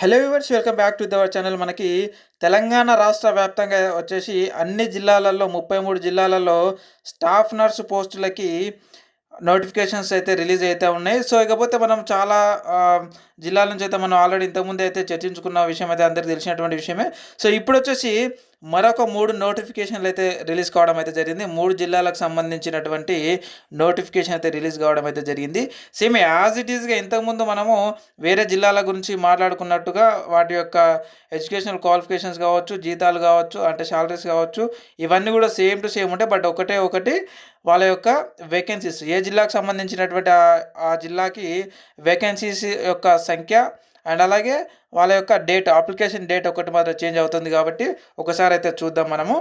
Hello viewers welcome back to our channel మనకి తెలంగాణ రాష్ట్ర వ్యాప్తంగా వచ్చేసి అన్ని జిల్లాలలో ముప్పై మూడు జిల్లాలలో స్టాఫ్ నర్స్ పోస్టులకి నోటిఫికేషన్స్ అయితే రిలీజ్ అయితే ఉన్నాయి. సో ఇకపోతే మనం చాలా జిల్లాల నుంచి అయితే మనం ఆల్రెడీ ఇంతకుముందు అయితే చర్చించుకున్న విషయం అయితే అందరికీ తెలిసినటువంటి విషయమే. సో ఇప్పుడు వచ్చేసి మరొక మూడు నోటిఫికేషన్లు అయితే రిలీజ్ కావడం అయితే జరిగింది. మూడు జిల్లాలకు సంబంధించినటువంటి నోటిఫికేషన్ అయితే రిలీజ్ కావడం అయితే జరిగింది. సేమ్ యాజ్ ఇట్ ఈస్గా ఇంతకుముందు మనము వేరే జిల్లాల గురించి మాట్లాడుకున్నట్టుగా వాటి యొక్క ఎడ్యుకేషనల్ క్వాలిఫికేషన్స్ కావచ్చు జీతాలు కావచ్చు అంటే శాలరీస్ కావచ్చు ఇవన్నీ కూడా సేమ్ టు సేమ్ ఉంటాయి. బట్ ఒకటే ఒకటి వాళ్ళ యొక్క వేకెన్సీస్ ఏ జిల్లాకు సంబంధించినటువంటి ఆ- ఆ జిల్లాకి వేకెన్సీస్ యొక్క సంఖ్య అండ్ అలాగే వాళ్ళ యొక్క డేట్ అప్లికేషన్ డేట్ ఒకటి మాత్రం చేంజ్ అవుతుంది కాబట్టి ఒకసారి అయితే చూద్దాం మనము.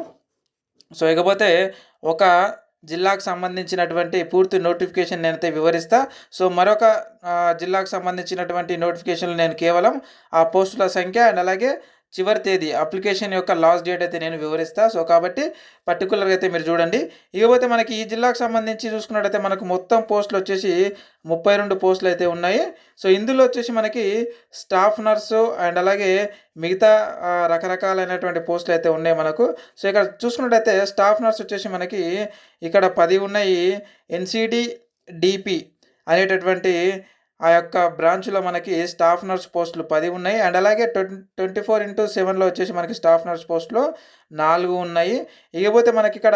సో ఇకపోతే ఒక జిల్లాకు సంబంధించినటువంటి పూర్తి నోటిఫికేషన్ నేనైతే వివరిస్తా. సో మరొక జిల్లాకు సంబంధించినటువంటి నోటిఫికేషన్లు నేను కేవలం ఆ పోస్టుల సంఖ్య అండ్ అలాగే చివరి తేదీ అప్లికేషన్ యొక్క లాస్ట్ డేట్ అయితే నేను వివరిస్తా. సో కాబట్టి పర్టికులర్గా అయితే మీరు చూడండి. ఇకపోతే మనకి ఈ జిల్లాకు సంబంధించి చూసుకున్నట్టయితే మనకు మొత్తం పోస్టులు వచ్చేసి ముప్పై రెండు పోస్టులు అయితే ఉన్నాయి. సో ఇందులో వచ్చేసి మనకి స్టాఫ్ నర్సు అండ్ అలాగే మిగతా రకరకాలైనటువంటి పోస్టులు అయితే ఉన్నాయి మనకు. సో ఇక్కడ చూసుకున్నట్టయితే స్టాఫ్ నర్స్ వచ్చేసి మనకి ఇక్కడ పది ఉన్నాయి. ఎన్సిడి డిపి అనేటటువంటి ఆ యొక్క బ్రాంచ్లో మనకి స్టాఫ్ నర్స్ పోస్టులు పది ఉన్నాయి. అండ్ అలాగే ట్వంటీ ట్వంటీ ఫోర్ ఇంటూ సెవెన్లో వచ్చేసి మనకి స్టాఫ్ నర్స్ పోస్టులు నాలుగు ఉన్నాయి. ఇకపోతే మనకి ఇక్కడ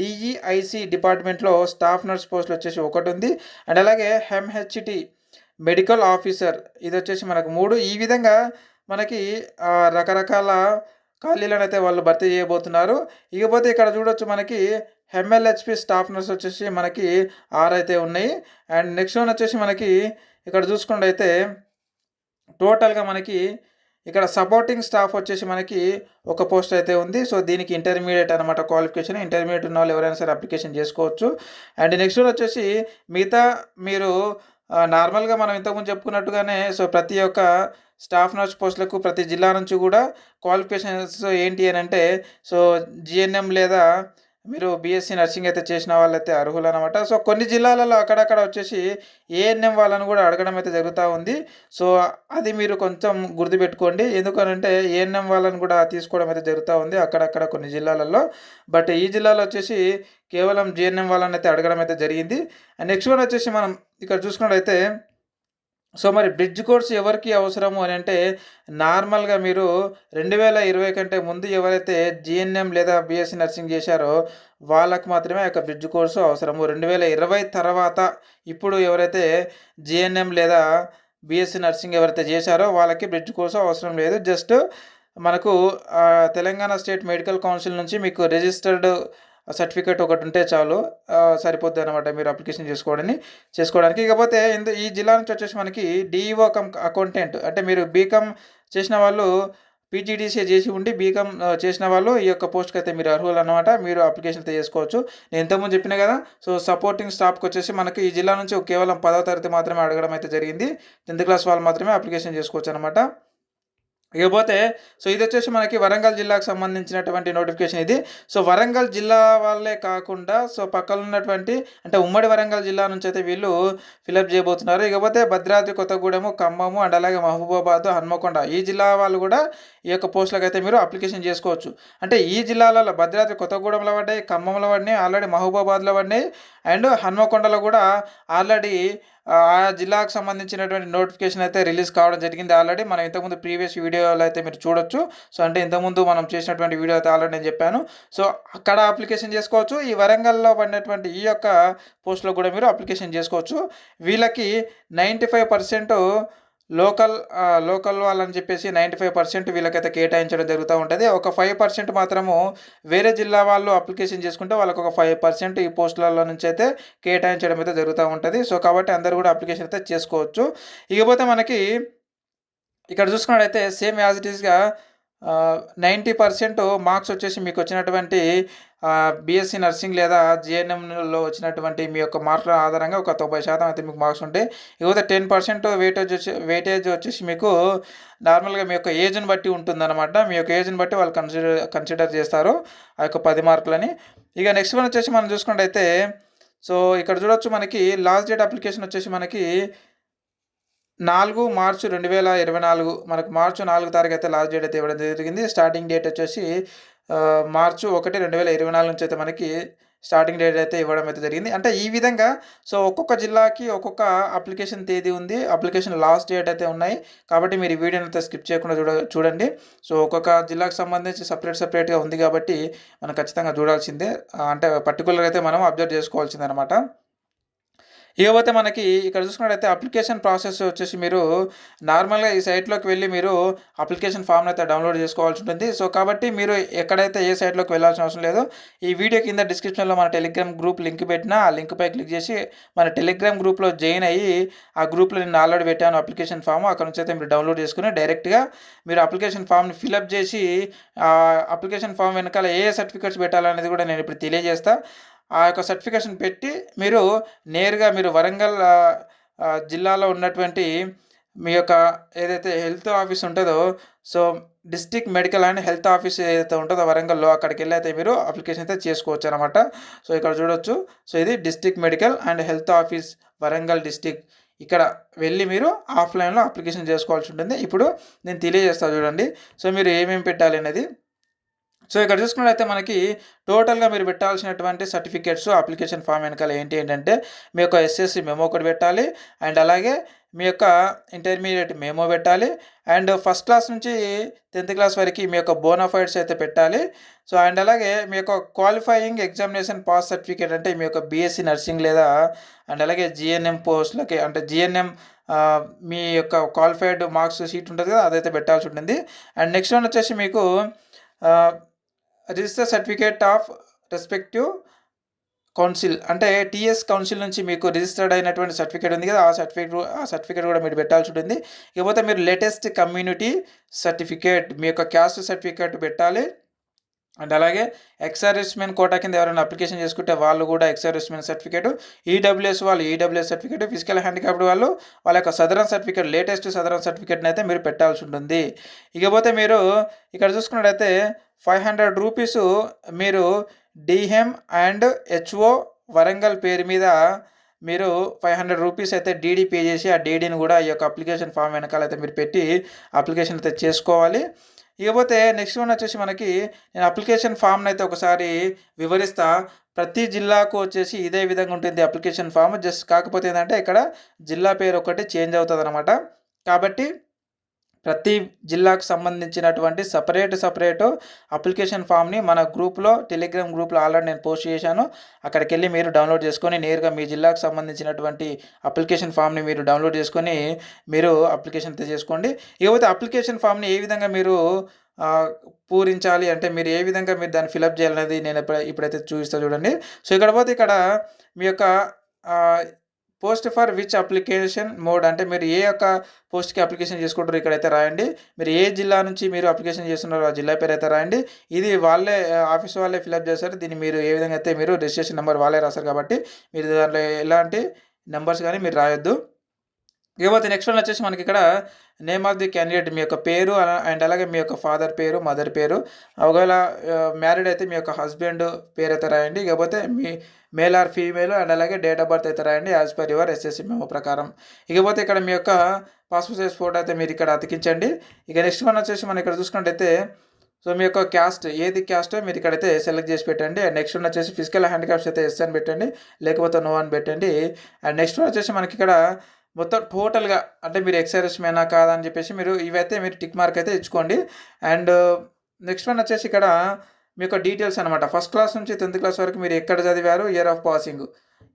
డిఈఐసి డిపార్ట్మెంట్లో స్టాఫ్ నర్స్ పోస్టులు వచ్చేసి ఒకటి ఉంది. అండ్ అలాగే హెమ్హెచ్టి మెడికల్ ఆఫీసర్ ఇది వచ్చేసి మనకు మూడు. ఈ విధంగా మనకి రకరకాల ఖాళీలను అయితే వాళ్ళు భర్తీ చేయబోతున్నారు. ఇకపోతే ఇక్కడ చూడొచ్చు మనకి ఎంఎల్హెచ్పి స్టాఫ్ నర్స్ వచ్చేసి మనకి ఆరు అయితే ఉన్నాయి. అండ్ నెక్స్ట్ వన్ వచ్చేసి మనకి ఇక్కడ చూసుకున్నట్టయితే టోటల్గా మనకి ఇక్కడ సపోర్టింగ్ స్టాఫ్ వచ్చేసి మనకి ఒక పోస్ట్ అయితే ఉంది. సో దీనికి ఇంటర్మీడియట్ అనమాట క్వాలిఫికేషన్. ఇంటర్మీడియట్ ఉన్న వాళ్ళు ఎవరైనా సరే అప్లికేషన్ చేసుకోవచ్చు. అండ్ నెక్స్ట్ వచ్చేసి మిగతా మీరు నార్మల్గా మనం ఇంతకుముందు చెప్పుకున్నట్టుగానే సో ప్రతి ఒక్క స్టాఫ్ నర్స్ పోస్టులకు ప్రతి జిల్లా నుంచి కూడా క్వాలిఫికేషన్స్ ఏంటి అని అంటే సో జిఎన్ఎం లేదా మీరు బీఎస్సీ నర్సింగ్ అయితే చేసిన వాళ్ళైతే అర్హులు అనమాట సో కొన్ని జిల్లాలలో అక్కడక్కడ వచ్చేసి ఏఎన్ఎం వాళ్ళని కూడా అడగడం అయితే జరుగుతూ ఉంది. సో అది మీరు కొంచెం గుర్తుపెట్టుకోండి. ఎందుకనంటే ఏఎన్ఎం వాళ్ళని కూడా తీసుకోవడం అయితే జరుగుతూ ఉంది అక్కడక్కడ కొన్ని జిల్లాలలో. బట్ ఈ జిల్లాలో వచ్చేసి కేవలం జిఎన్ఎం వాళ్ళని అయితే అడగడం అయితే జరిగింది. అండ్ నెక్స్ట్ వన్ వచ్చేసి మనం ఇక్కడ చూసుకున్నట్టయితే సో మరి బ్రిడ్జ్ కోర్స్ ఎవరికి అవసరము అని అంటే నార్మల్గా మీరు రెండు వేల ఇరవై కంటే ముందు ఎవరైతే జిఎన్ఎం లేదా బిఎస్సి నర్సింగ్ చేశారో వాళ్ళకు మాత్రమే ఆ యొక్క బ్రిడ్జ్ కోర్సు అవసరము. రెండు వేల ఇరవై తర్వాత ఇప్పుడు ఎవరైతే జిఎన్ఎం లేదా బీఎస్సీ నర్సింగ్ ఎవరైతే చేశారో వాళ్ళకి బ్రిడ్జ్ కోర్సు అవసరం లేదు. జస్ట్ మనకు తెలంగాణ స్టేట్ మెడికల్ కౌన్సిల్ నుంచి మీకు రిజిస్టర్డ్ సర్టిఫికేట్ ఒకటి ఉంటే చాలు సరిపోద్ది అనమాట మీరు అప్లికేషన్ చేసుకోవడానికి చేసుకోవడానికి. ఇకపోతే ఇందు ఈ జిల్లా నుంచి వచ్చేసి మనకి డిఈఓ కమ్ అకౌంటెంట్ అంటే మీరు బీకామ్ చేసిన వాళ్ళు పీజీడీసీ చేసి ఉండి బీకామ్ చేసిన వాళ్ళు ఈ యొక్క పోస్ట్కి అయితే మీరు అర్హులు అనమాట మీరు అప్లికేషన్ అయితే చేసుకోవచ్చు. నేను ఇంతకుముందు చెప్పిన కదా సో సపోర్టింగ్ స్టాఫ్కి వచ్చేసి మనకి ఈ జిల్లా నుంచి కేవలం పదవ తరగతి మాత్రమే అడగడం అయితే జరిగింది. టెన్త్ క్లాస్ వాళ్ళు మాత్రమే అప్లికేషన్ చేసుకోవచ్చు అనమాట ఇకపోతే సో ఇది వచ్చేసి మనకి వరంగల్ జిల్లాకు సంబంధించినటువంటి నోటిఫికేషన్ ఇది. సో వరంగల్ జిల్లా వాళ్ళే కాకుండా సో పక్కన ఉన్నటువంటి అంటే ఉమ్మడి వరంగల్ జిల్లా నుంచి అయితే వీళ్ళు ఫిలప్ చేయబోతున్నారు. ఇకపోతే భద్రాద్రి కొత్తగూడెము ఖమ్మము అండ్ అలాగే మహబూబాబాద్ హన్మకొండ ఈ జిల్లా వాళ్ళు కూడా ఈ యొక్క పోస్టులకు అయితే మీరు అప్లికేషన్ చేసుకోవచ్చు. అంటే ఈ జిల్లాలలో భద్రాద్రి కొత్తగూడెంలో పడ్డాయి ఖమ్మంలో పడినాయి ఆల్రెడీ మహబూబాబాద్లో పడినాయి అండ్ హన్మకొండలో కూడా ఆల్రెడీ ఆ జిల్లాకు సంబంధించినటువంటి నోటిఫికేషన్ అయితే రిలీజ్ కావడం జరిగింది. ఆల్రెడీ మనం ఇంతకుముందు ప్రీవియస్ వీడియోలో అయితే మీరు చూడొచ్చు. సో అంటే ఇంతకుముందు మనం చేసినటువంటి వీడియో అయితే ఆల్రెడీ నేను చెప్పాను. సో అక్కడ అప్లికేషన్ చేసుకోవచ్చు. ఈ వరంగల్లో పడినటువంటి ఈ యొక్క పోస్ట్లో కూడా మీరు అప్లికేషన్ చేసుకోవచ్చు. వీళ్ళకి ninety five percent local local వాళ్ళని చెప్పేసి నైంటీ ఫైవ్ పర్సెంట్ వీళ్ళకైతే కేటాయించడం జరుగుతూ ఉంటుంది. ఒక ఫైవ్ పర్సెంట్ మాత్రము వేరే జిల్లా వాళ్ళు అప్లికేషన్ చేసుకుంటే వాళ్ళకి ఒక ఫైవ్ పర్సెంట్ ఈ పోస్టులలో నుంచి అయితే కేటాయించడం అయితే జరుగుతూ ఉంటుంది. సో కాబట్టి అందరూ కూడా అప్లికేషన్ అయితే చేసుకోవచ్చు. ఇకపోతే మనకి ఇక్కడ చూసుకున్నట్టయితే సేమ్ యాజ్ ఇట్ ఈస్గా నైంటీ పర్సెంట్ మార్క్స్ వచ్చేసి మీకు వచ్చినటువంటి బీఎస్సీ నర్సింగ్ లేదా జేఎన్ఎంలో వచ్చినటువంటి మీ యొక్క మార్కుల ఆధారంగా ఒక తొంభై శాతం అయితే మీకు మార్క్స్ ఉంటాయి. ఇకపోతే టెన్ పర్సెంట్ వెయిటేజ్ వచ్చి వెయిటేజ్ వచ్చేసి మీకు నార్మల్గా మీ యొక్క ఏజ్ని బట్టి ఉంటుందన్నమాట. మీ యొక్క ఏజ్ని బట్టి వాళ్ళు కన్సిడర్ కన్సిడర్ చేస్తారు ఆ యొక్క పది మార్కులని. ఇక నెక్స్ట్ వన్ వచ్చేసి మనం చూసుకుంటే సో ఇక్కడ చూడొచ్చు మనకి లాస్ట్ డేట్ అప్లికేషన్ వచ్చేసి మనకి నాలుగు మార్చు రెండు వేల ఇరవై నాలుగు. మనకు మార్చి నాలుగు తారీఖు అయితే లాస్ట్ డేట్ అయితే ఇవ్వడం జరిగింది. స్టార్టింగ్ డేట్ వచ్చేసి మార్చు ఒకటి రెండు వేల ఇరవై నాలుగు నుంచి అయితే మనకి స్టార్టింగ్ డేట్ అయితే ఇవ్వడం అయితే జరిగింది. అంటే ఈ విధంగా సో ఒక్కొక్క జిల్లాకి ఒక్కొక్క అప్లికేషన్ తేదీ ఉంది. అప్లికేషన్ లాస్ట్ డేట్ అయితే ఉన్నాయి. కాబట్టి మీరు ఈ వీడియోని అయితే స్కిప్ చేయకుండా చూడ చూడండి. సో ఒక్కొక్క జిల్లాకు సంబంధించి సపరేట్ సపరేట్గా ఉంది కాబట్టి మనం ఖచ్చితంగా చూడాల్సిందే. అంటే పర్టికులర్ అయితే మనం అబ్జర్వ్ చేసుకోవాల్సిందే అనమాట ఇకపోతే మనకి ఇక్కడ చూసుకున్నట్టయితే అప్లికేషన్ ప్రాసెస్ వచ్చేసి మీరు నార్మల్గా ఈ సైట్లోకి వెళ్ళి మీరు అప్లికేషన్ ఫామ్ని అయితే డౌన్లోడ్ చేసుకోవాల్సి ఉంటుంది. సో కాబట్టి మీరు ఎక్కడైతే ఏ సైట్లోకి వెళ్ళాల్సిన అవసరం లేదు ఈ వీడియో కింద డిస్క్రిప్షన్లో మన టెలిగ్రామ్ గ్రూప్ లింక్ పెట్టినా ఆ లింక్పై క్లిక్ చేసి మన టెలిగ్రామ్ గ్రూప్లో జాయిన్ అయ్యి ఆ గ్రూప్లో నేను ఆల్రెడీ పెట్టాను అప్లికేషన్ ఫామ్ అక్కడ నుంచి అయితే మీరు డౌన్లోడ్ చేసుకుని డైరెక్ట్గా మీరు అప్లికేషన్ ఫామ్ని ఫిలప్ చేసి ఆ అప్లికేషన్ ఫామ్ వెనకాల ఏ సర్టిఫికేట్స్ పెట్టాలనేది కూడా నేను ఇప్పుడు తెలియజేస్తాను ఆ యొక్క సర్టిఫికేషన్ పెట్టి మీరు నేరుగా మీరు వరంగల్ జిల్లాలో ఉన్నటువంటి మీ యొక్క ఏదైతే హెల్త్ ఆఫీస్ ఉంటుందో so district medical and health office ఏదైతే ఉంటుందో వరంగల్లో అక్కడికి వెళ్ళి అయితే మీరు అప్లికేషన్ అయితే చేసుకోవచ్చు అనమాట సో ఇక్కడ చూడొచ్చు. సో ఇది district medical and health office Warangal district ఇక్కడ వెళ్ళి మీరు ఆఫ్లైన్లో అప్లికేషన్ చేసుకోవాల్సి ఉంటుంది. ఇప్పుడు నేను తెలియజేస్తాను చూడండి. సో మీరు ఏమేమి పెట్టాలి అనేది సో ఇక్కడ చూసుకున్నట్లయితే మనకి టోటల్గా మీరు పెట్టాల్సినటువంటి సర్టిఫికేట్స్ అప్లికేషన్ ఫామ్ వెనకాల ఏంటి ఏంటంటే మీ యొక్క ఎస్ఎస్సి మెమో ఒకటి పెట్టాలి. అండ్ అలాగే మీ యొక్క ఇంటర్మీడియట్ మెమో పెట్టాలి. అండ్ ఫస్ట్ క్లాస్ నుంచి టెన్త్ క్లాస్ వరకు మీ యొక్క బోనాఫైడ్స్ అయితే పెట్టాలి. సో అండ్ అలాగే మీ యొక్క క్వాలిఫైయింగ్ ఎగ్జామినేషన్ పాస్ సర్టిఫికేట్ అంటే మీ యొక్క బీఎస్సీ నర్సింగ్ లేదా అండ్ అలాగే జిఎన్ఎం పోస్ట్లకి అంటే జిఎన్ఎం మీ యొక్క క్వాలిఫైడ్ మార్క్స్ షీట్ ఉంటుంది కదా అదైతే పెట్టాల్సి ఉంటుంది. అండ్ నెక్స్ట్ వన్ వచ్చేసి మీకు register certificate of respective council. అంటే టీఎస్ కౌన్సిల్ నుంచి మీకు రిజిస్టర్డ్ అయినటువంటి సర్టిఫికేట్ ఉంది కదా ఆ సర్టిఫికేట్ ఆ సర్టిఫికేట్ కూడా మీరు పెట్టాల్సి ఉంటుంది. ఇకపోతే మీరు లేటెస్ట్ కమ్యూనిటీ సర్టిఫికేట్ మీ యొక్క క్యాస్ట్ సర్టిఫికేట్ పెట్టాలి. అండ్ అలాగే ఎక్సర్విస్మెన్ కోటా కింద ఎవరైనా అప్లికేషన్ చేసుకుంటే వాళ్ళు కూడా ఎక్సర్విస్మెన్ సర్టిఫికేట్ ఈడబ్ల్యూఎస్ వాళ్ళు ఈడబ్ల్యూఎస్ సర్టిఫికేట్ ఫిజికల్ హ్యాండిక్యాప్డ్ వాళ్ళు వాళ్ళ యొక్క సదరన్ సర్టిఫికేట్ లేటెస్ట్ సదరన్ సర్టిఫికేట్ని అయితే మీరు పెట్టాల్సి ఉంటుంది. ఇకపోతే మీరు ఇక్కడ చూసుకున్నట్టయితే ఫైవ్ హండ్రెడ్ రూపీస్ మీరు డిహెమ్ అండ్ హెచ్ఓ వరంగల్ పేరు మీద మీరు ఫైవ్ హండ్రెడ్ రూపీస్ అయితే డీడీ పే చేసి ఆ డీడీని కూడా ఈ యొక్క అప్లికేషన్ ఫామ్ వెనకాల అయితే మీరు పెట్టి అప్లికేషన్ అయితే చేసుకోవాలి. ఇకపోతే నెక్స్ట్ వన్ వచ్చేసి మనకి నేను అప్లికేషన్ ఫామ్ని అయితే ఒకసారి వివరిస్తా. ప్రతి జిల్లాకు వచ్చేసి ఇదే విధంగా ఉంటుంది అప్లికేషన్ ఫామ్ జస్ట్ కాకపోతే ఏంటంటే ఇక్కడ జిల్లా పేరు ఒకటి చేంజ్ అవుతుంది అనమాట కాబట్టి ప్రతి జిల్లాకు సంబంధించినటువంటి సపరేట్ సపరేట్ అప్లికేషన్ ఫామ్ని మన గ్రూప్లో టెలిగ్రామ్ గ్రూప్లో ఆల్రెడీ నేను పోస్ట్ చేశాను. అక్కడికి వెళ్ళి మీరు డౌన్లోడ్ చేసుకొని నేరుగా మీ జిల్లాకు సంబంధించినటువంటి అప్లికేషన్ ఫామ్ని మీరు డౌన్లోడ్ చేసుకొని మీరు అప్లికేషన్ చేసుకోండి ఇకపోతే అప్లికేషన్ ఫామ్ని ఏ విధంగా మీరు పూరించాలి అంటే మీరు ఏ విధంగా మీరు దాన్ని ఫిలప్ చేయాలనేది నేను ఇప్పుడైతే చూపిస్తా చూడండి. సో ఇక్కడ పోతే ఇక్కడ మీ యొక్క post for which application mode అంటే మీరు ఏ యొక్క పోస్ట్కి అప్లికేషన్ చేసుకుంటారో ఇక్కడైతే రాయండి. మీరు ఏ జిల్లా నుంచి మీరు అప్లికేషన్ చేస్తున్నారో ఆ జిల్లా పేరు అయితే రాయండి. ఇది వాళ్ళే ఆఫీస్ వాళ్ళే ఫిలప్ చేస్తారు. దీన్ని మీరు ఏ విధంగా అయితే మీరు రిజిస్ట్రేషన్ నెంబర్ వాళ్ళే రాస్తారు కాబట్టి మీరు దాంట్లో ఎలాంటి నెంబర్స్ కానీ మీరు రాయొద్దు. ఇకపోతే నెక్స్ట్ వన్ వచ్చేసి మనకి ఇక్కడ నేమ్ ఆఫ్ ది క్యాండిడేట్ మీ యొక్క పేరు అలా- అండ్ అలాగే మీ యొక్క ఫాదర్ పేరు మదర్ పేరు. ఒకవేళ మ్యారీడ్ అయితే మీ యొక్క హస్బెండ్ పేరు అయితే రాయండి. ఇకపోతే మీ మేల్ ఆర్ ఫీమేల్ అండ్ అలాగే డేట్ ఆఫ్ బర్త్ అయితే రాయండి యాజ్ పర్ యువర్ ఎస్ఎస్సి మేము ప్రకారం. ఇకపోతే ఇక్కడ మీ యొక్క పాస్పోర్ట్ సైజ్ ఫోటో అయితే మీరు ఇక్కడ అతికించండి. ఇక నెక్స్ట్ వన్ వచ్చేసి మనం ఇక్కడ చూసుకున్నట్టయితే సో మీ యొక్క క్యాస్ట్ ఏది క్యాస్ట్ మీరు ఇక్కడైతే సెలెక్ట్ చేసి పెట్టండి. అండ్ నెక్స్ట్ వన్ వచ్చేసి ఫిజికల్ హ్యాండిక్యాప్స్ అయితే ఎస్ అని పెట్టండి. లేకపోతే నో అని పెట్టండి. అండ్ నెక్స్ట్ వన్ వచ్చేసి మనకి ఇక్కడ మొత్తం టోటల్గా అంటే మీరు ఎక్సైజ్ మేనా కాదా అని చెప్పేసి మీరు ఇవైతే మీరు టిక్ మార్క్ అయితే ఇచ్చుకోండి. అండ్ నెక్స్ట్ వన్ వచ్చేసి ఇక్కడ మీ యొక్క డీటెయిల్స్ అనమాట ఫస్ట్ క్లాస్ నుంచి టెన్త్ క్లాస్ వరకు మీరు ఎక్కడ చదివారు? Year of passing.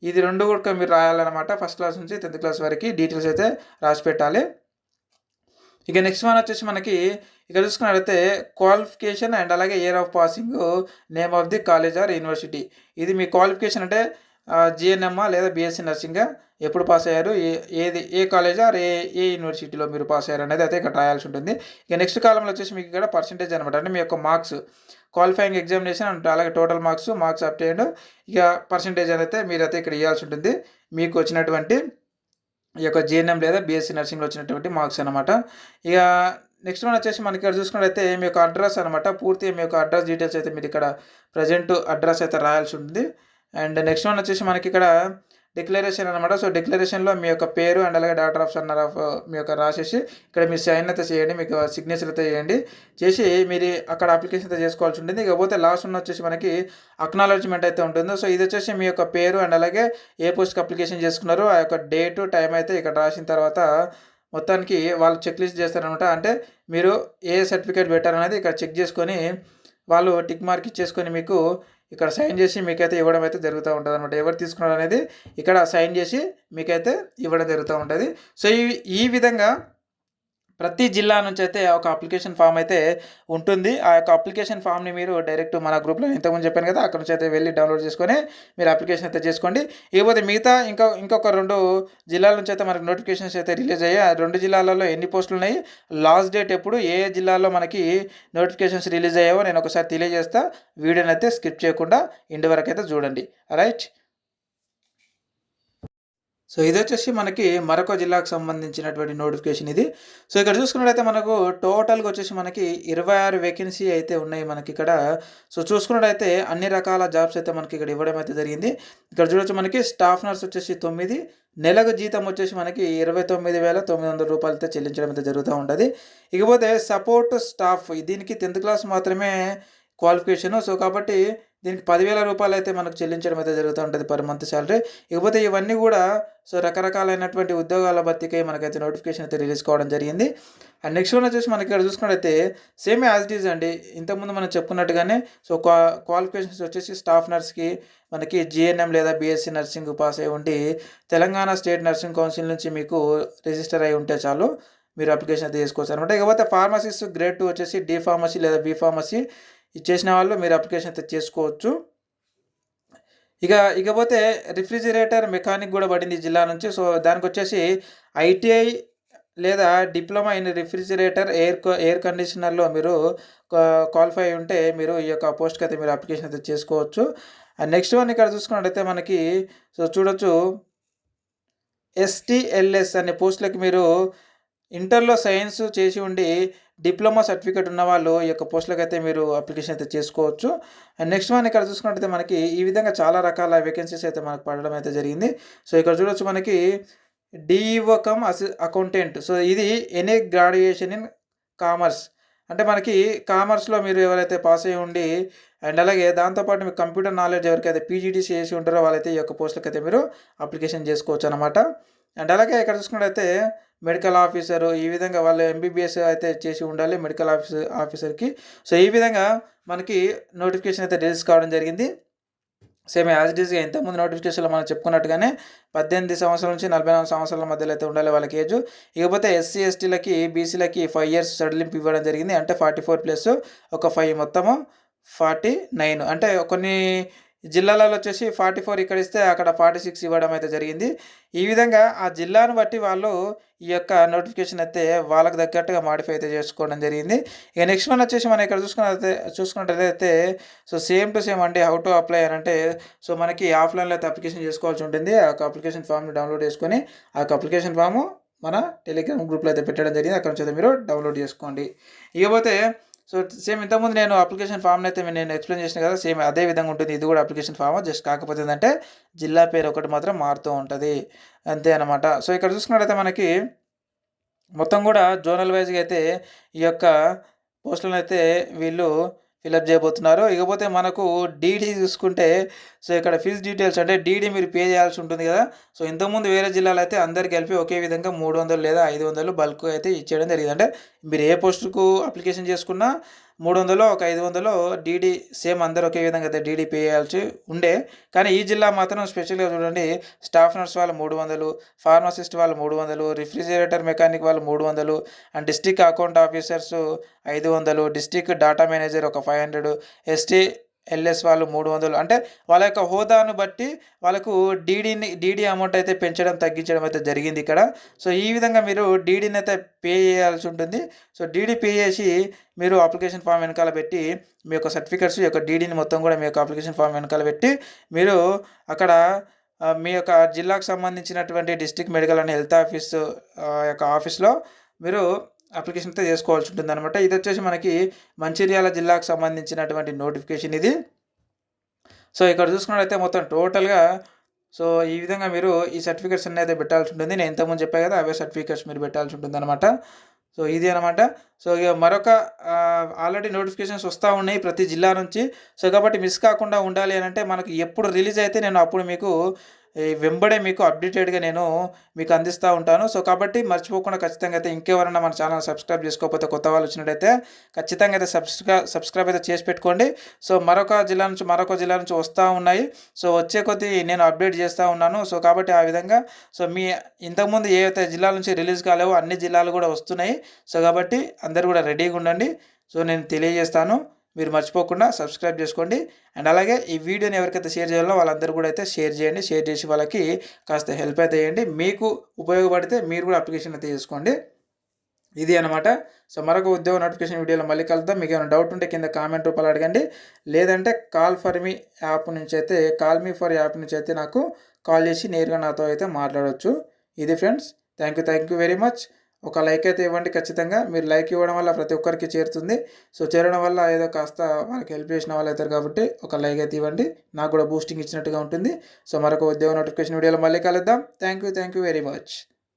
ఇది రెండు కూడా మీరు రాయాలన్నమాట. ఫస్ట్ క్లాస్ నుంచి టెన్త్ క్లాస్ వరకు డీటెయిల్స్ అయితే రాసి పెట్టాలి. ఇక నెక్స్ట్ వన్ వచ్చేసి మనకి ఇక్కడ చూసుకున్నట్లయితే క్వాలిఫికేషన్ అండ్ అలాగే year of passing name of the college or university. ఇది మీ క్వాలిఫికేషన్ అంటే జిఎన్ఎంఆ లేదా బీఎస్సీ నర్సింగ్గా ఎప్పుడు పాస్ అయ్యారు? ఏ ఏది ఏ కాలేజ్ ఆర్ ఏ ఏ యూనివర్సిటీలో మీరు పాస్ అయ్యారు అనేది అయితే ఇక్కడ రాయాల్సి ఉంటుంది. ఇక నెక్స్ట్ కాలంలో వచ్చేసి మీకు ఇక్కడ పర్సంటేజ్ అనమాట అంటే మీ యొక్క మార్క్స్ క్వాలిఫైయింగ్ ఎగ్జామినేషన్ అంటే అలాగే టోటల్ మార్క్స్ మార్క్స్ అప్టైండ్ ఇక పర్సంటేజ్ అయితే మీరైతే ఇక్కడ ఇవ్వాల్సి ఉంటుంది. మీకు వచ్చినటువంటి ఈ యొక్క జిఎన్ఎం లేదా బీఎస్సీ నర్సింగ్లో వచ్చినటువంటి మార్క్స్ అనమాట ఇక నెక్స్ట్ వన్ వచ్చేసి మనకి ఇక్కడ చూసుకున్నట్లయితే మీ యొక్క అడ్రస్ అనమాట పూర్తి మీ యొక్క అడ్రస్ డీటెయిల్స్ అయితే మీరు ఇక్కడ ప్రజెంట్ అడ్రస్ అయితే రాయాల్సి ఉంటుంది. అండ్ నెక్స్ట్ వన్ వచ్చేసి మనకి ఇక్కడ డిక్లరేషన్ అనమాట సో డిక్లరేషన్లో మీ యొక్క పేరు అండ్ అలాగే డాక్టర్ ఆఫ్ సన్నర్ ఆఫ్ మీ యొక్క రాసేసి ఇక్కడ మీ సైన్ అయితే చేయండి మీకు సిగ్నేచర్ అయితే చేయండి. చేసి మీరు అక్కడ అప్లికేషన్ అయితే చేసుకోవాల్సి ఉంటుంది. ఇకపోతే లాస్ట్ ఉన్న వచ్చేసి మనకి అక్నాలజ్మెంట్ అయితే ఉంటుంది. సో ఇది వచ్చేసి మీ యొక్క పేరు అండ్ అలాగే ఏ పోస్ట్కి అప్లికేషన్ చేసుకున్నారు ఆ యొక్క డేటు టైం అయితే ఇక్కడ రాసిన తర్వాత మొత్తానికి వాళ్ళు చెక్ లిస్ట్ చేస్తారనమాట అంటే మీరు ఏ సర్టిఫికేట్ పెట్టారనేది ఇక్కడ చెక్ చేసుకొని వాళ్ళు టిక్ మార్క్ ఇచ్చేసుకొని మీకు ఇక్కడ సైన్ చేసి మీకైతే ఇవ్వడం అయితే జరుగుతూ ఉంటుంది అనమాట ఎవరు తీసుకున్నారు అనేది ఇక్కడ సైన్ చేసి మీకైతే ఇవ్వడం జరుగుతూ ఉంటుంది. సో ఈ ఈ విధంగా ప్రతి జిల్లా నుంచి అయితే ఒక అప్లికేషన్ ఫామ్ అయితే ఉంటుంది. ఆ యొక్క అప్లికేషన్ ఫామ్ని మీరు డైరెక్ట్ మన గ్రూప్లో ఇంతకుముందు చెప్పాను కదా అక్కడ నుంచి అయితే వెళ్ళి డౌన్లోడ్ చేసుకొని మీరు అప్లికేషన్ అయితే చేసుకోండి. ఇకపోతే మిగతా ఇంకా ఇంకొక రెండు జిల్లాల నుంచి అయితే మనకి నోటిఫికేషన్స్ అయితే రిలీజ్ అయ్యాయి. ఆ రెండు జిల్లాలలో ఎన్ని పోస్టులు ఉన్నాయి? లాస్ట్ డేట్ ఎప్పుడు ఏ జిల్లాలో మనకి నోటిఫికేషన్స్ రిలీజ్ అయ్యావో నేను ఒకసారి తెలియజేస్తా. వీడియోని అయితే స్కిప్ చేయకుండా ఇంటి వరకు అయితే చూడండి. రైట్ సో ఇది వచ్చేసి మనకి మరొక జిల్లాకు సంబంధించినటువంటి నోటిఫికేషన్ ఇది. సో ఇక్కడ చూసుకున్నట్టయితే మనకు టోటల్గా వచ్చేసి మనకి ఇరవై ఆరు వేకెన్సీ అయితే ఉన్నాయి మనకి ఇక్కడ. సో చూసుకున్నట్టయితే అన్ని రకాల జాబ్స్ అయితే మనకి ఇక్కడ ఇవ్వడం అయితే జరిగింది. ఇక్కడ చూడొచ్చు మనకి స్టాఫ్ నర్స్ వచ్చేసి తొమ్మిది నెలకు జీతం వచ్చేసి మనకి ఇరవై తొమ్మిది వేల తొమ్మిది వందల రూపాయలతో చెల్లించడం అయితే జరుగుతూ ఉంటుంది. ఇకపోతే సపోర్ట్ స్టాఫ్ దీనికి టెన్త్ క్లాస్ మాత్రమే క్వాలిఫికేషను సో కాబట్టి దీనికి పదివేల రూపాయలు అయితే మనకు చెల్లించడం అయితే జరుగుతూ ఉంటుంది పర్ మంత్ శాలరీ ఇకపోతే ఇవన్నీ కూడా సో రకరకాలైనటువంటి ఉద్యోగాల భర్తీకి మనకైతే నోటిఫికేషన్ అయితే రిలీజ్ కావడం జరిగింది. అండ్ నెక్స్ట్ వన్ వచ్చేసి మనకి ఇక్కడ చూసుకున్నట్టయితే సేమ్ యాజ్ ఇట్ ఈజ్ అండి. ఇంతకుముందు మనం చెప్పుకున్నట్టుగానే సో క్వా క్వాలిఫికేషన్స్ వచ్చేసి స్టాఫ్ నర్స్కి మనకి జిఎన్ఎం లేదా బీఎస్సీ నర్సింగ్ పాస్ అయి ఉండి తెలంగాణ స్టేట్ నర్సింగ్ కౌన్సిల్ నుంచి మీకు రిజిస్టర్ అయి ఉంటే చాలు. మీరు అప్లికేషన్ అయితే చేసుకోవచ్చు అనమాట ఇకపోతే ఫార్మసీస్ గ్రేడ్ టూ వచ్చేసి డి ఫార్మసీ లేదా బీ ఫార్మసీ చేసిన వాళ్ళు మీరు అప్లికేషన్ అయితే చేసుకోవచ్చు. ఇక ఇకపోతే రిఫ్రిజిరేటర్ మెకానిక్ కూడా పడింది జిల్లా నుంచి. సో దానికి వచ్చేసి ఐటీఐ లేదా diploma in refrigerator air air కండిషనర్లో మీరు క్వాలిఫై ఉంటే మీరు ఈ యొక్క పోస్ట్కి అయితే మీరు అప్లికేషన్ అయితే చేసుకోవచ్చు. అండ్ నెక్స్ట్ వన్ ఇక్కడ చూసుకున్నట్టయితే మనకి సో చూడొచ్చు. ఎస్టీఎల్ఎస్ అనే పోస్టులకి మీరు ఇంటర్లో సైన్స్ చేసి ఉండి డిప్లొమా సర్టిఫికేట్ ఉన్న వాళ్ళు ఈ యొక్క పోస్టులకు అయితే మీరు అప్లికేషన్ అయితే చేసుకోవచ్చు. అండ్ నెక్స్ట్ వన్ ఇక్కడ చూసుకున్నట్టయితే మనకి ఈ విధంగా చాలా రకాల వేకెన్సీస్ అయితే మనకు పడడం అయితే జరిగింది. సో ఇక్కడ చూడొచ్చు మనకి డిఈఓ కమ్ అసి అకౌంటెంట్ సో ఇది ఎనీ గ్రాడ్యుయేషన్ ఇన్ కామర్స్ అంటే మనకి కామర్స్లో మీరు ఎవరైతే పాస్ అయ్యి ఉండి అండ్ అలాగే దాంతోపాటు మీకు కంప్యూటర్ నాలెడ్జ్ ఎవరికైతే పీజీడీసీ చేసి ఉంటారో వాళ్ళైతే ఈ యొక్క పోస్టులకు అయితే మీరు అప్లికేషన్ చేసుకోవచ్చు అనమాట అండ్ అలాగే ఇక్కడ చూసుకున్నట్టయితే మెడికల్ ఆఫీసరు ఈ విధంగా వాళ్ళు ఎంబీబీఎస్ అయితే చేసి ఉండాలి మెడికల్ ఆఫీసర్ ఆఫీసర్కి. సో ఈ విధంగా మనకి నోటిఫికేషన్ అయితే రిలీజ్ కావడం జరిగింది. సేమ్ యాజ్ ఇట్ ఇంతకుముందు నోటిఫికేషన్లో మనం చెప్పుకున్నట్టుగానే పద్దెనిమిది సంవత్సరాల నుంచి నలభై నాలుగు సంవత్సరాల మధ్యలో అయితే ఉండాలి వాళ్ళకి ఏజ్. ఇకపోతే ఎస్సీ ఎస్టీలకి బీసీలకి ఫైవ్ ఇయర్స్ సడలింపు ఇవ్వడం జరిగింది. అంటే ఫార్టీ ఫోర్ ప్లస్ ఒక ఫైవ్ మొత్తము ఫార్టీ నైన్. అంటే కొన్ని జిల్లాలలో వచ్చేసి ఫార్టీ ఫోర్ ఇక్కడ ఇస్తే అక్కడ ఫార్టీ సిక్స్ ఇవ్వడం అయితే జరిగింది. ఈ విధంగా ఆ జిల్లాను బట్టి వాళ్ళు ఈ యొక్క నోటిఫికేషన్ అయితే వాళ్ళకి తగ్గట్టుగా మాడిఫై అయితే చేసుకోవడం జరిగింది. ఇక నెక్స్ట్ వన్ వచ్చేసి మనం ఇక్కడ చూసుకున్నట్లయితే చూసుకున్నట్లయితే సో సేమ్ టు సేమ్ అండి హౌ టు అప్లై అని అంటే సో మనకి ఆఫ్లైన్లో అయితే అప్లికేషన్ చేసుకోవాల్సి ఉంటుంది. ఆ యొక్క అప్లికేషన్ ఫామ్ని డౌన్లోడ్ చేసుకొని ఆ యొక్క అప్లికేషన్ ఫాము మన టెలిగ్రామ్ గ్రూప్లో అయితే పెట్టడం జరిగింది. అక్కడ నుంచి మీరు డౌన్లోడ్ చేసుకోండి. ఇకపోతే సో సేమ్ ఇంతకుముందు నేను అప్లికేషన్ ఫామ్ని అయితే నేను ఎక్స్ప్లెయిన్ చేసిన కదా సేమ్ అదే విధంగా ఉంటుంది. ఇది కూడా అప్లికేషన్ ఫామ్. జస్ట్ కాకపోతే ఏంటంటే జిల్లా పేరు ఒకటి మాత్రం మారుతూ ఉంటుంది. అంతే అనమాట సో ఇక్కడ చూసుకున్నట్టయితే మనకి మొత్తం కూడా జోనల్ వైజ్గా అయితే ఈ యొక్క పోస్టులను అయితే వీళ్ళు ఫిలప్ చేయబోతున్నారు. ఇకపోతే మనకు డీడీ చూసుకుంటే సో ఇక్కడ ఫీజ్ డీటెయిల్స్ అంటే డీడీ మీరు పే చేయాల్సి ఉంటుంది కదా. సో ఇంతకుముందు వేరే జిల్లాలో అయితే అందరికీ కలిపి ఒకే విధంగా మూడు వందలు లేదా ఐదు వందలు బల్క్ అయితే ఇచ్చేయడం జరిగింది. అంటే మీరు ఏ పోస్టుకు అప్లికేషన్ చేసుకున్నా మూడు వందలు ఒక ఐదు వందలు డీడీ సేమ్ అందరూ ఒకే విధంగా అయితే డీడీ పే చేయాల్సి ఉండే. కానీ ఈ జిల్లా మాత్రం స్పెషల్గా చూడండి స్టాఫ్ నర్స్ వాళ్ళు మూడు వందలు ఫార్మసిస్ట్ వాళ్ళు మూడు వందలు రిఫ్రిజిరేటర్ మెకానిక్ వాళ్ళు మూడు వందలు అండ్ డిస్టిక్ అకౌంట్ ఆఫీసర్స్ ఐదు వందలు డిస్టిక్ డేటా మేనేజర్ ఒక ఫైవ్ హండ్రెడ్ ఎస్టీ ఎల్ఎస్ వాళ్ళు మూడు వందలు. అంటే వాళ్ళ యొక్క హోదాను బట్టి వాళ్ళకు డీడీని డీడీ అమౌంట్ అయితే పెంచడం తగ్గించడం అయితే జరిగింది ఇక్కడ. సో ఈ విధంగా మీరు డీడీని అయితే పే చేయాల్సి ఉంటుంది. సో డీడీ పే చేసి మీరు అప్లికేషన్ ఫామ్ వెనకాల పెట్టి మీ యొక్క సర్టిఫికెట్స్ యొక్క డీడీని మొత్తం కూడా మీ యొక్క అప్లికేషన్ ఫామ్ వెనకాల పెట్టి మీరు అక్కడ మీ యొక్క జిల్లాకు సంబంధించినటువంటి district medical and health office యొక్క ఆఫీస్లో మీరు అప్లికేషన్ అయితే చేసుకోవాల్సి ఉంటుంది అనమాట ఇది వచ్చేసి మనకి మంచిర్యాల జిల్లాకు సంబంధించినటువంటి నోటిఫికేషన్ ఇది. సో ఇక్కడ చూసుకున్నట్లయితే మొత్తం టోటల్గా సో ఈ విధంగా మీరు ఈ సర్టిఫికేట్స్ అన్నీ అయితే పెట్టాల్సి ఉంటుంది. నేను ఇంతకుముందు చెప్పాను కదా అవే సర్టిఫికేట్స్ మీరు పెట్టాల్సి ఉంటుంది అనమాట సో ఇది అనమాట సో ఇక మరొక ఆల్రెడీ నోటిఫికేషన్స్ వస్తూ ఉన్నాయి ప్రతి జిల్లా నుంచి. సో కాబట్టి మిస్ కాకుండా ఉండాలి అని అంటే మనకు ఎప్పుడు రిలీజ్ అయితే నేను అప్పుడు మీకు వెంబడే మీకు అప్డేటెడ్గా నేను మీకు అందిస్తూ ఉంటాను. సో కాబట్టి మర్చిపోకుండా ఖచ్చితంగా అయితే ఇంకెవరైనా మన ఛానల్ సబ్స్క్రైబ్ చేసుకోకపోతే కొత్త వాళ్ళు వచ్చినట్టయితే ఖచ్చితంగా అయితే సబ్స్క్రైబ్ సబ్స్క్రైబ్ అయితే చేసి పెట్టుకోండి. సో మరొక జిల్లా నుంచి మరొక జిల్లా నుంచి వస్తూ ఉన్నాయి. సో వచ్చే కొద్దీ నేను అప్డేట్ చేస్తూ ఉన్నాను. సో కాబట్టి ఆ విధంగా సో మీ ఇంతకుముందు ఏవైతే జిల్లాల నుంచి రిలీజ్ కాలేవో అన్ని జిల్లాలు కూడా వస్తున్నాయి. సో కాబట్టి అందరు కూడా రెడీగా ఉండండి. సో నేను తెలియజేస్తాను. మీరు మర్చిపోకుండా సబ్స్క్రైబ్ చేసుకోండి. అండ్ అలాగే ఈ వీడియోని ఎవరికైతే షేర్ చేయాలో వాళ్ళందరూ కూడా అయితే షేర్ చేయండి. షేర్ చేసి వాళ్ళకి కాస్త హెల్ప్ అయితే చేయండి. మీకు ఉపయోగపడితే మీరు కూడా అప్లికేషన్ అయితే చేసుకోండి. ఇది అనమాట సో మరొక ఉద్యోగ నోటిఫికేషన్ వీడియోలో మళ్ళీ కలుద్దాం. మీకు ఏమైనా డౌట్ ఉంటే కింద కామెంట్ రూపాయలు అడగండి. లేదంటే కాల్ ఫర్ మీ యాప్ నుంచి అయితే కాల్ మీ ఫర్ యాప్ నుంచి అయితే నాకు కాల్ చేసి నేరుగా నాతో అయితే మాట్లాడవచ్చు ఇది friends thank you thank you very much. ఒక లైక్ అయితే ఇవ్వండి ఖచ్చితంగా. మీరు లైక్ ఇవ్వడం వల్ల ప్రతి ఒక్కరికి చేరుతుంది. సో చేరడం వల్ల ఏదో కాస్త మనకి హెల్ప్ చేసిన వాళ్ళు అవుతారు కాబట్టి ఒక లైక్ అయితే ఇవ్వండి. నాకు కూడా బూస్టింగ్ ఇచ్చినట్టుగా ఉంటుంది. సో మరొక ఉద్యోగ నోటిఫికేషన్ వీడియోలో మళ్ళీ కలుద్దాం. Thank you thank you very much.